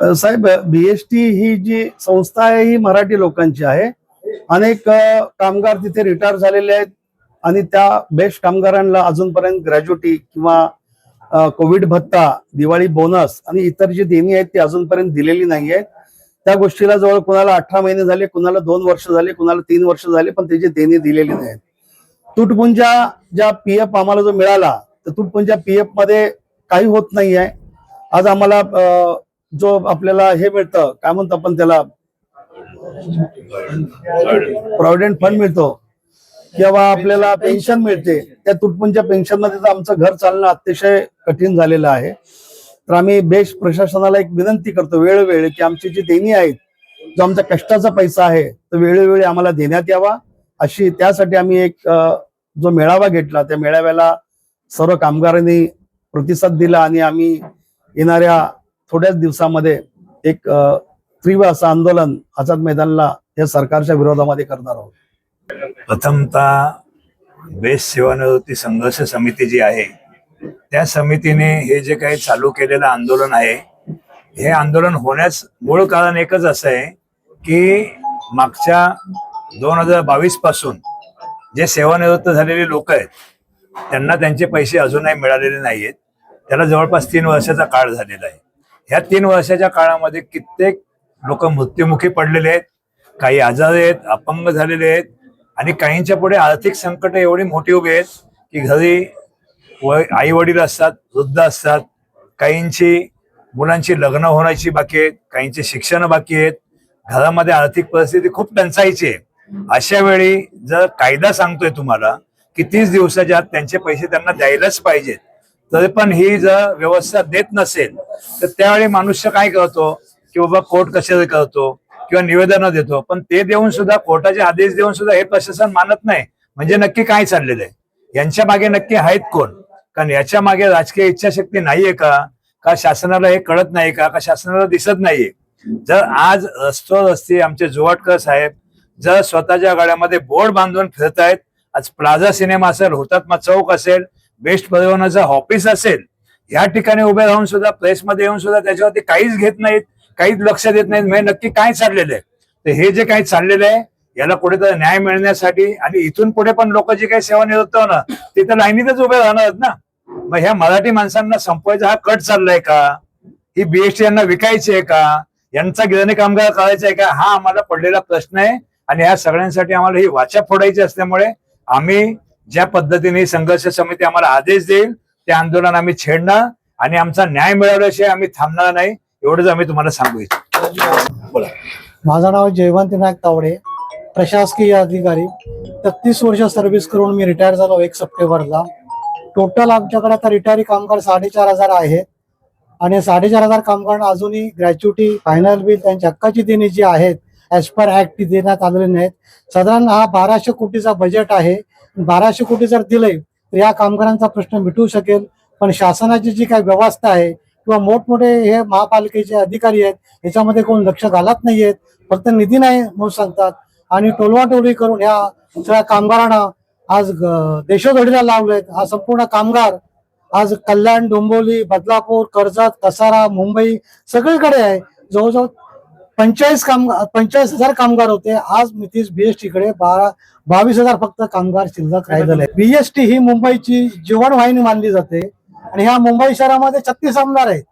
साहेब BST ही जी संस्था आहे ही मराठी लोकांची आहे. अनेक कामगार तिथे रिटायर झालेले आहेत आणि त्या बेस्ट कामगारांना अजूनपर्यंत ग्रॅज्युटी किंवा कोविड भत्ता दिवाळी बोनस आणि इतर जी देणी आहेत ती अजूनपर्यंत दिलेली नाही आहेत. त्या गोष्टीला जवळ कुणाला अठरा महिने झाले कुणाला दोन वर्ष झाले कुणाला तीन वर्ष झाले पण त्याची देणी दिलेली नाहीत तुटपुंजा ज्या पीएफ आम्हाला जो मिळाला तर तुटपुंजा पीएफमध्ये काही होत नाही आहे आज आम्हाला जो आपल्याला हे मिळतं काय म्हणतो आपण त्याला? प्रॉव्हिडंट फंड मिळतो. किंवा आपल्याला पेन्शन मिळते. त्या तुटपुंच्या पेन्शनमध्ये तर आमचं घर चालणं अतिशय कठीण झालेलं आहे. तर आम्ही बेस्ट प्रशासनाला एक विनंती करतो वेळोवेळी की आमची जी देणी आहेत जो आमचा कष्टाचा पैसा आहे तो वेळोवेळी आम्हाला देण्यात यावा. अशी त्यासाठी आम्ही एक जो मेळावा घेतला त्या मेळाव्याला सर्व कामगारांनी प्रतिसाद दिला आणि आम्ही येणाऱ्या थोड्याच दिवसामध्ये एक तीव्र असं आंदोलन आझाद मैदानला या सरकारच्या विरोधामध्ये करणार आहोत. प्रथमतः बेस्ट सेवानिवृत्ती संघर्ष समिती जी आहे त्या समितीने हे जे काही चालू केलेलं आंदोलन आहे हे आंदोलन होण्यास मूळ कारण एकच असं आहे की मागच्या दोन हजार बावीसपासून जे सेवानिवृत्त झालेले लोक आहेत त्यांना त्यांचे पैसे अजूनही मिळालेले नाही आहेत त्याला जवळपास तीन वर्षाचा काळ झालेला आहे. ह्या तीन वर्षाच्या काळामध्ये कित्येक लोक मृत्युमुखी पडलेले आहेत. काही आजारी आहेत अपंग झालेले आहेत. आणि काहींच्या पुढे आर्थिक संकट एवढी मोठी उभी आहेत की घरी आई वडील असतात वृद्ध असतात. काहींची मुलांची लग्न होण्याची बाकी आहेत काहींची शिक्षण बाकी आहेत. घरामध्ये आर्थिक परिस्थिती खूप टंचाईची आहे. अशा वेळी जर कायदा सांगतोय तुम्हाला की तीस दिवसाच्या आत त्यांचे पैसे त्यांना द्यायलाच पाहिजेत. तरी पण ही जर व्यवस्था देत नसेल तर त्यावेळी मनुष्य काय करतो? की बाबा कोर्ट कसे करतो किंवा निवेदन देतो. पण ते देऊन सुद्धा कोर्टाचे आदेश देऊन सुद्धा हे प्रशासन मानत नाही. म्हणजे नक्की काय चाललेलं आहे? यांच्या मागे नक्की आहेत कोण? कारण याच्या मागे राजकीय इच्छाशक्ती नाहीये का? का शासनाला हे कळत नाही का? का शासनाला दिसत नाहीये? जर आज रस्तो रस्ते आमचे जुवाटकर साहेब जर स्वतःच्या गाड्यामध्ये बोर्ड बांधून फिरतायत आज प्लाझा सिनेमा असेल हुतात्मा चौक असेल बेस्ट परिवहनाचा ऑफिस असेल या ठिकाणी उभे राहून सुद्धा प्रेसमध्ये येऊन सुद्धा त्याच्यावरती काहीच घेत नाहीत काहीच लक्ष देत नाहीत म्हणजे नक्की काय चाललेलं आहे. तर हे जे काही चाललेलं आहे याला कुठेतरी न्याय मिळण्यासाठी आणि इथून पुढे पण लोक जे काही सेवानिवृत्त होणार ते तर लाईनीतच उभे राहणार आहेत ना. मग ह्या मराठी माणसांना संपवायचा हा कट चाललाय का? ही बीएसटी यांना विकायची आहे का? यांचा गिरणी कामगार करायचा आहे का? हा आम्हाला पडलेला प्रश्न आहे आणि या सगळ्यांसाठी आम्हाला ही वाचा फोडायची असल्यामुळे आम्ही ज्या पद्धतीने संघर्ष समिती आम्हाला आदेश देईल ते आंदोलन आम्ही छेडणार आणि आमचा न्याय मिळवल्याशिवाय आम्ही थांबणार नाही एवढंच आम्ही तुम्हाला सांगू इच्छितो. माझं नाव जयवंत नायक तावडे प्रशासकीय अधिकारी. तेहतीस वर्ष सर्व्हिस करून मी रिटायर झालो एक सप्टेंबरला. टोटल आमच्याकडे आता रिटायरी कामगार साडेचार हजार आहेत आणि साडेचार हजार कामगारांना अजूनही ग्रॅच्युटी फायनल बिल त्यांच्या हक्काची देणी जी आहेत ॲज पर ऍक्ट ती देण्यात आलेली नाहीत. साधारण हा बाराशे कोटीचा बजेट आहे. बाराशे कोटी जर दिले तर या कामगारांचा प्रश्न मिटू शकेल. पण शासनाची जी काही व्यवस्था आहे किंवा मोठमोठे हे महापालिकेचे अधिकारी आहेत याच्यामध्ये कोण लक्ष घालत नाहीयेत. फक्त निधी नाही म्हणून सांगतात. आणि टोलवाटोली करून ह्या सगळ्या कामगारांना आज देशोधडीला लावलेत हा संपूर्ण कामगार आज कल्याण डोंबिवली बदलापूर कर्जत कसारा मुंबई सगळीकडे आहे. जवळजवळ पंचेचाळीस काम पंचेचाळीस हजार कामगार होते. आज मितीस बीएसटी कडे बारा बावीस हजार फक्त कामगार शिल्लक राहिलेले बीएसटी ही मुंबईची जीवनवाहिनी मानली जाते. आणि ह्या मुंबई शहरामध्ये छत्तीस आमदार आहेत.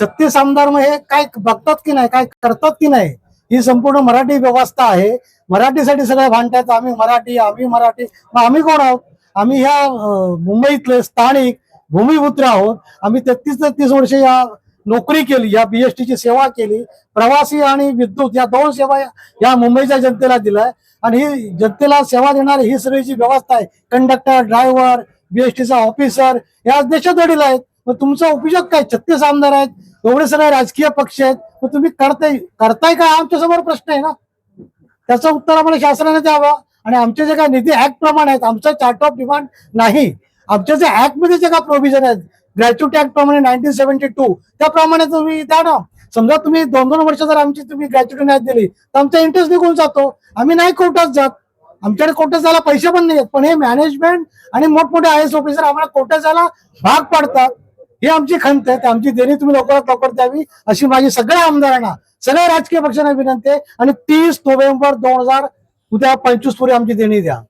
छत्तीस आमदार मग हे काय बघतात की नाही काय करतात की नाही ही संपूर्ण मराठी व्यवस्था आहे. मराठीसाठी सगळ्या भांडतात आम्ही मराठी आम्ही मराठी. मग आम्ही कोण आहोत? आम्ही ह्या मुंबईतले स्थानिक भूमिपुत्र आहोत. आम्ही तेहतीस तेहतीस वर्ष या नोकरी केली या बीएसटीची सेवा केली प्रवासी आणि विद्युत या दोन सेवा या- मुंबईच्या जनतेला दिलाय. आणि ही जनतेला सेवा देणारी ही सगळी जी व्यवस्था आहे कंडक्टर ड्रायव्हर बीएसटीचा ऑफिसर या देशोधडीला आहेत. मग तुमचा उपयोग काय? छत्तीस आमदार आहेत एवढे सगळे राजकीय पक्ष आहेत. मग तुम्ही करताय करताय का? आमच्यासमोर प्रश्न आहे ना. त्याचं उत्तर आम्हाला शासनाने द्यावं. आणि आमचे जे काही निधी ऍक्ट प्रमाणे आहेत आमचा चार्ट ऑफ डिमांड नाही. आमच्या जे ऍक्टमध्ये जे काही प्रोव्हिजन आहेत ग्रॅच्युटी ऍक्ट प्रमाणे नाईन्टीन सेव्हन्टी टू त्याप्रमाणे तुम्ही द्या ना. समजा तुम्ही दोन दोन वर्ष जर आमची तुम्ही ग्रॅच्युटी नाही दिली तर आमचा इंटरेस्ट निघून जातो. आम्ही नाही कोर्टात जात. आमच्याकडे कोर्टात जायला पैसे पण नाही पण हे मॅनेजमेंट आणि मोठमोठे आय एस ऑफिसर आम्हाला कोर्टात जायला भाग पाडतात. ही आमची खंत आहे. आमची देणी तुम्ही लवकरात लवकर द्यावी अशी माझी सगळ्या आमदारांना सगळ्या राजकीय पक्षांना विनंती आहे. आणि तीस नोव्हेंबर दोन हजार उद्या पंचवीस पूर्वी आमची देणी द्या.